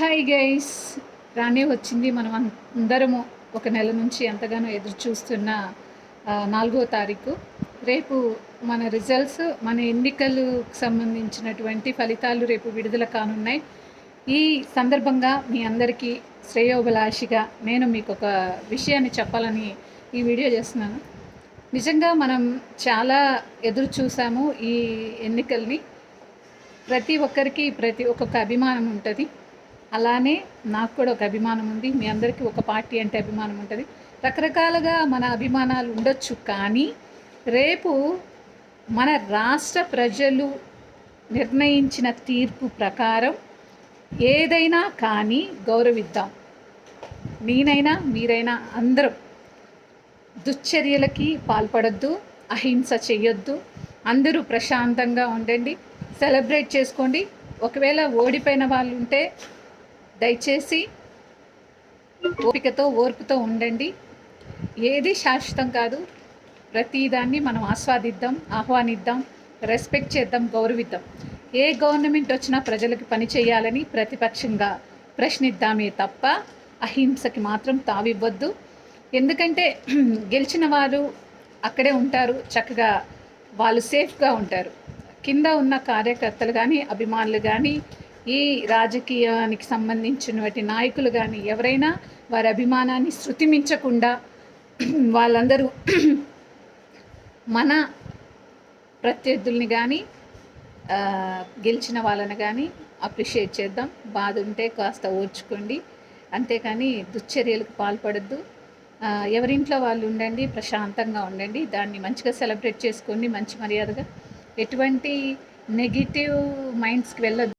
Hi guys రానే వచ్చింది. మనం అందరము ఒక నెల నుంచి ఎంతగానో ఎదురు చూస్తున్న నాలుగో తారీఖు. రేపు మన రిజల్ట్స్ మన ఎన్నికలు సంబంధించినటువంటి ఫలితాలు రేపు విడుదల కానున్నాయి. ఈ సందర్భంగా మీ అందరికీ శ్రేయోభిలాషిగా నేను మీకు ఒక విషయాన్ని చెప్పాలని ఈ వీడియో చేస్తున్నాను. నిజంగా మనం చాలా ఎదురు చూసాము ఈ ఎన్నికల్ని. ప్రతి ఒక్కరికి ప్రతి ఒక్కొక్క అభిమానం ఉంటుంది. అలానే నాకు కూడా ఒక అభిమానం ఉంది. మీ అందరికీ ఒక పార్టీ అంటే అభిమానం ఉంటుంది. రకరకాలుగా మన అభిమానాలు ఉండొచ్చు కానీ రేపు మన రాష్ట్ర ప్రజలు నిర్ణయించిన తీర్పు ప్రకారం ఏదైనా కానీ గౌరవిద్దాం. నేనైనా మీరైనా అందరం దుశ్చర్యలకి పాల్పడద్దు అహింస చేయొద్దు అందరూ ప్రశాంతంగా ఉండండి సెలబ్రేట్ చేసుకోండి. ఒకవేళ ఓడిపోయిన వాళ్ళు ఉంటే దయచేసి ఓపికతో ఓర్పుతో ఉండండి. ఏది శాశ్వతం కాదు. ప్రతిదాన్ని మనం ఆస్వాదిద్దాం ఆహ్వానిద్దాం రెస్పెక్ట్ చేద్దాం గౌరవిద్దాం. ఏ గవర్నమెంట్ వచ్చినా ప్రజలకు పని చేయాలని ప్రతిపక్షంగా ప్రశ్నిద్దామే తప్ప అహింసకి మాత్రం తావివ్వద్దు. ఎందుకంటే గెలిచిన వారు అక్కడే ఉంటారు. చక్కగా వాళ్ళు సేఫ్గా ఉంటారు. కింద ఉన్న కార్యకర్తలు కానీ అభిమానులు కానీ ఈ రాజకీయానికి సంబంధించినటువంటి నాయకులు కానీ ఎవరైనా వారి అభిమానాన్ని శృతిమించకుండా వాళ్ళందరూ మన ప్రత్యర్థుల్ని కానీ గెలిచిన వాళ్ళని కానీ అప్రిషియేట్ చేద్దాం. బాధ ఉంటే కాస్త ఓర్చుకోండి. అంతేకాని దుశ్చర్యలకు పాల్పడద్దు. ఎవరింట్లో వాళ్ళు ఉండండి ప్రశాంతంగా ఉండండి. దాన్ని మంచిగా సెలబ్రేట్ చేసుకోండి మంచి మర్యాదగా. ఎటువంటి నెగిటివ్ మైండ్స్కి వెళ్ళొద్దు.